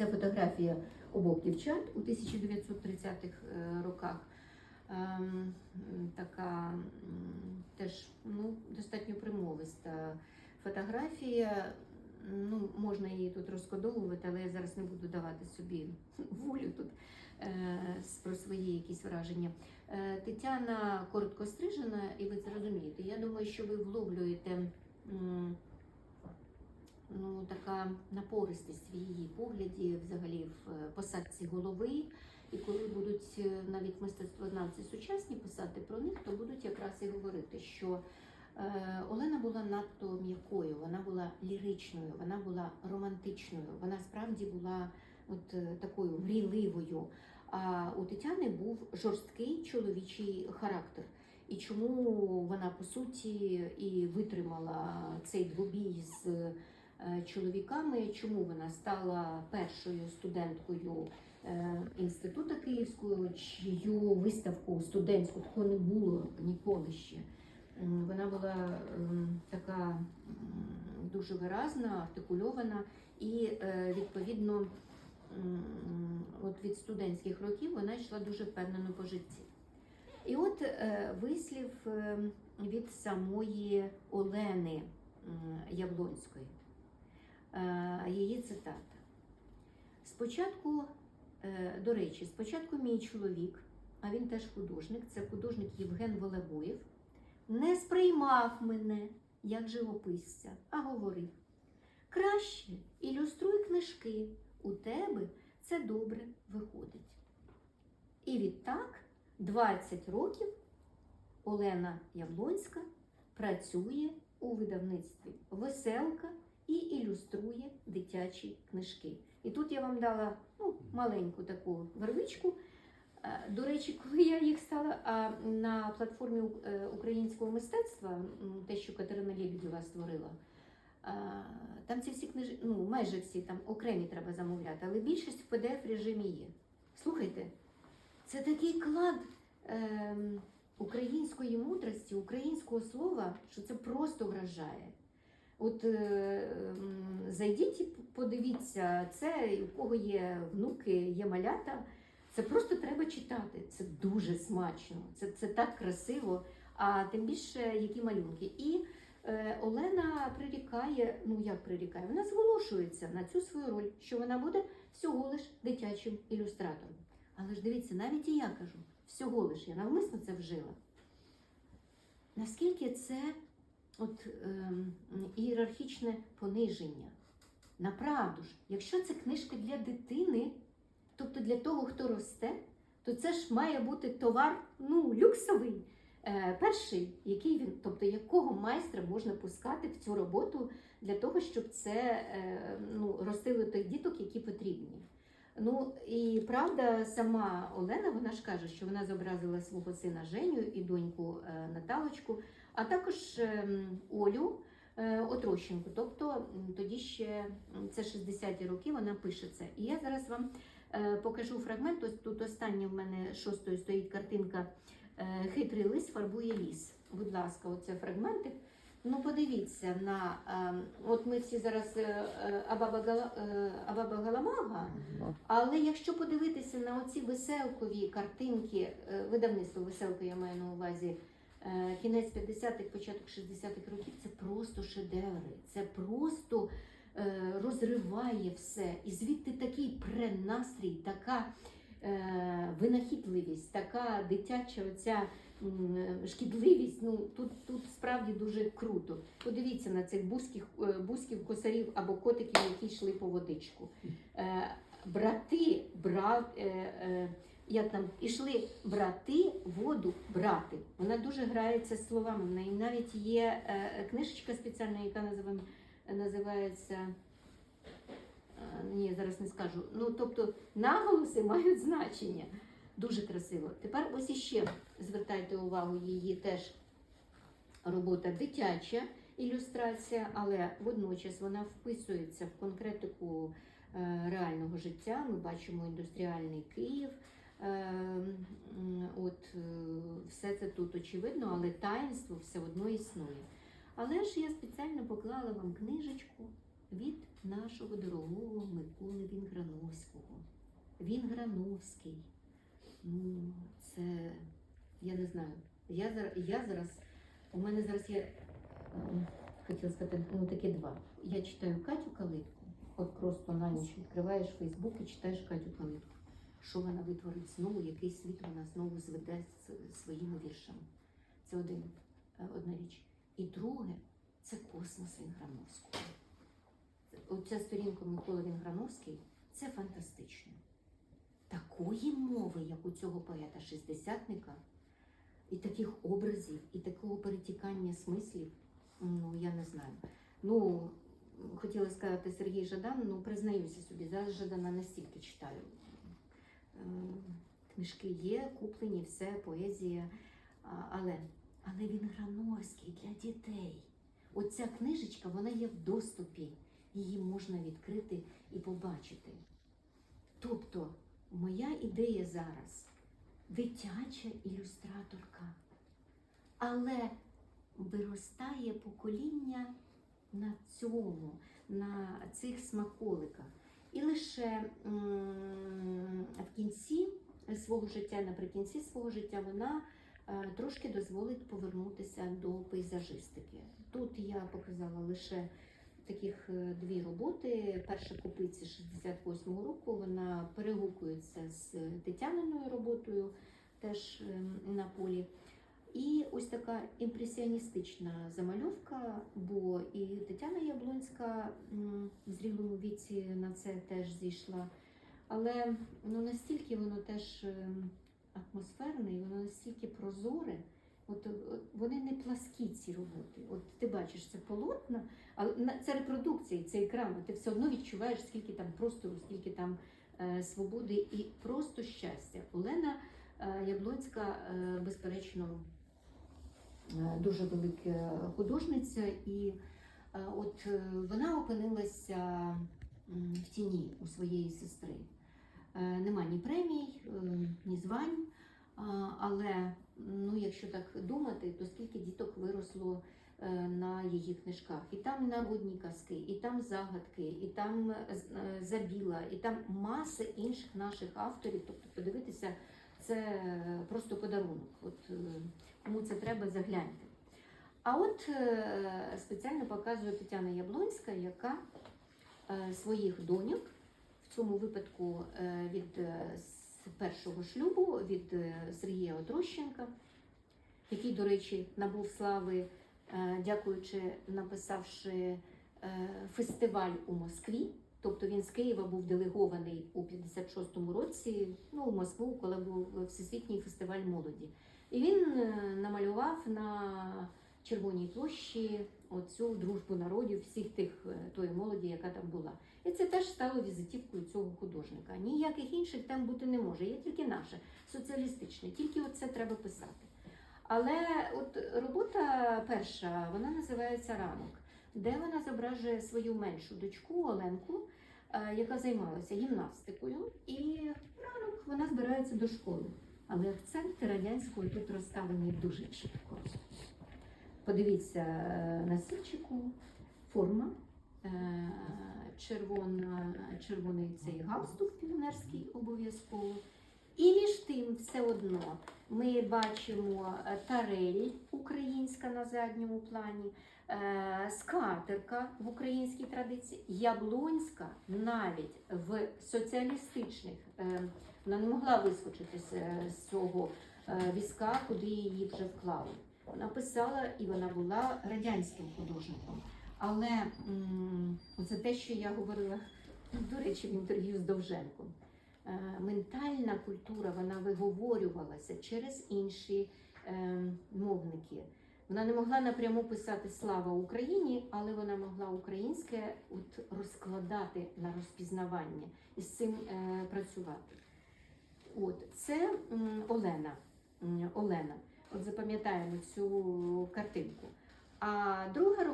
Це фотографія обох дівчат у 1930-х е, роках. Ем, Така теж ну, достатньо примовиста фотографія. Ну, можна її тут розкодовувати, але я зараз не буду давати собі волю тут е, про свої якісь враження. Е, Тетяна коротко стрижена, і ви це розумієте. Я думаю, що ви вловлюєте м, ну, така напористість в її погляді, взагалі в е, посадці голови. І коли будуть е, навіть мистецтвознавці сучасні писати про них, то будуть якраз і говорити, що е, Олена була надто м'якою, вона була ліричною, вона була романтичною, вона справді була от такою мрійливою. А у Тетяни був жорсткий чоловічий характер. І чому вона по суті і витримала цей двобій з чоловіками, чому вона стала першою студенткою е, інституту Київського, чию виставку студентську такого не було ніколи ще. Вона була ем, така дуже виразна, артикульована і е, відповідно от від студентських років вона йшла дуже впевнено по житті. І от е, вислів е, від самої Олени Яблонської. Е, Її цитата. Спочатку, е, до речі, спочатку мій чоловік, а він теж художник, це художник Євген Волобоєв, не сприймав мене як живописця, а говорив: краще ілюструй книжки, у тебе це добре виходить. І відтак 20 років Олена Яблонська працює у видавництві Веселка і ілюструє дитячі книжки. І тут я вам дала ну, маленьку таку вервичку. Е, До речі, коли я їх стала на платформі е, українського мистецтва, те, що Катерина Лебедєва створила, а, там ці всі книжки, ну майже всі там окремі треба замовляти, але більшість в pdf режимі є. Слухайте, це такий клад ем, української мудрості, українського слова, що це просто вражає. От е, зайдіть і подивіться, це у кого є внуки, є малята. Це просто треба читати. Це дуже смачно, це, це так красиво, а тим більше які малюнки. І е, Олена прирікає, ну як прирікає, вона зголошується на цю свою роль, що вона буде всього лиш дитячим ілюстратором. Але ж дивіться, навіть і я кажу, всього лиш я навмисно це вжила. Наскільки це от, ем, ієрархічне пониження? Направду ж, якщо це книжка для дитини, тобто для того, хто росте, то це ж має бути товар ну, люксовий. Е, перший, який він, тобто якого майстра можна пускати в цю роботу для того, щоб це е, ну, ростили тих діток, які потрібні. Ну і правда, сама Олена вона ж каже, що вона зобразила свого сина Женю і доньку е, Наталочку, а також ем, Олю е, Отрощенко. Тобто тоді ще це 60-ті роки, вона пише це. І я зараз вам е, покажу фрагмент. Ось тут останнє в мене шостою стоїть картинка Хитрий лис фарбує ліс. Будь ласка, оце фрагментик. Ну, подивіться на ем, от ми всі зараз е, е, Абаба е, Абаба Галамага. Але якщо подивитися на оці веселкові картинки, е, видавництво веселка, я маю на увазі е, кінець 50-х, початок 60-х років, це просто шедеври. Це просто е, розриває все. І звідти такий пренастрій, така е, винахідливість, така дитяча оця шкідливість. Ну тут, тут справді дуже круто. Подивіться на цих бузьких, е, бузьків косарів або котиків, які йшли по водичку. Е, брати брав, е, е, як там ішли брати воду брати. Вона дуже грається словами. В неї навіть є е, книжечка спеціальна, яка називається. е, Ні, зараз не скажу. Ну, тобто наголоси мають значення. Дуже красиво. Тепер ось іще звертайте увагу, її теж робота дитяча ілюстрація, але водночас вона вписується в конкретику е, реального життя. Ми бачимо індустріальний Київ. Е, От е, все це тут очевидно, але таїнство все одно існує. Але ж я спеціально поклала вам книжечку від нашого дорогого Миколи Вінграновського. Він Грановський. Ну, це я не знаю. Я зараз, я зараз у мене зараз є, хотіла сказати, ну такі два. Я читаю Катю Калитку, от просто на ніч відкриваєш Фейсбук і читаєш Катю Калитку. Що вона витворить знову, який світ вона знову зведе з своїми віршами. Це один, е, одна річ. І друге це космос Вінграновського. Оця сторінка Микола Вінграновський це фантастично. Такої мови, як у цього поета шістдесятника, і таких образів, і такого перетікання смислів, ну я не знаю. Ну, хотіла сказати Сергій Жадан, ну признаюся собі, зараз Жадана настільки читаю. Е, Книжки є, куплені, все, поезія. Але, але він Грановський для дітей. Оця книжечка, вона є в доступі. Її можна відкрити і побачити. Тобто, моя ідея зараз дитяча ілюстраторка, але виростає покоління на цьому, на цих смаколиках. І лише в кінці свого життя, наприкінці свого життя, вона е, трошки дозволить повернутися до пейзажистики. Тут я показала лише таких е, дві роботи. Перша купиці 68-го року. Вона перегукується з Тетяниною роботою, теж е, на полі. І ось така імпресіоністична замальовка, бо і Тетяна Яблонська в зрілому віці на це теж зійшла. Але ну, настільки воно теж е, атмосферне, воно настільки прозоре. От, е, вони не пласкі ці роботи. От ти бачиш це полотна, але це репродукція, це екран. Ти все одно відчуваєш, скільки там простору, скільки там е, свободи і просто щастя. Олена е, Яблонська, е, безперечно, е, дуже велика художниця, і е, от е, вона опинилася в тіні у своєї сестри. Е, Нема ні премій, е, ні звань. Але ну, якщо так думати, то скільки діток виросло е, на її книжках. І там народні казки, і там загадки, і там е, е, забіла, і там маса інших наших авторів. Тобто подивитися, це просто подарунок. От кому це треба, загляньте. А от спеціально показує Тетяна Яблонська, яка своїх доньок в цьому випадку від з першого шлюбу від е, Сергія Отрощенка, який, до речі, набув слави, е, дякуючи, написавши е, фестиваль у Москві. Тобто він з Києва був делегований у 56-му році ну, у Москву, коли був Всесвітній фестиваль молоді. І він намалював на Червоній площі оцю дружбу народів, всіх тих е, тої молоді, яка там була. І це теж стало візитівкою цього художника. Ніяких інших тем бути не може. Є тільки наше, соціалістичне, тільки оце треба писати. Але от робота перша, вона називається Ранок, де вона зображує свою меншу дочку Оленку, е, яка займалася гімнастикою. І ранок вона збирається до школи. Але акценти радянської тут розставлені дуже чітко. Подивіться е, на січику, форма, е, червона, червоний цей галстук піонерський обов'язково. І між тим, все одно, ми бачимо е, тарель українська на задньому плані, скатерка в українській традиції, яблонська навіть в соціалістичних, вона не могла вискочити з, цього візка, куди її вже вклали. Вона писала і вона була радянським художником. Але це те, що я говорила, до речі, в інтерв'ю з Довженком. Е, Ментальна культура вона виговорювалася через інші е, мовники. Вона не могла напряму писати Слава Україні, але вона могла українське от розкладати на розпізнавання і з цим е, працювати. От це Олена. Олена. От запам'ятаємо цю картинку. А друга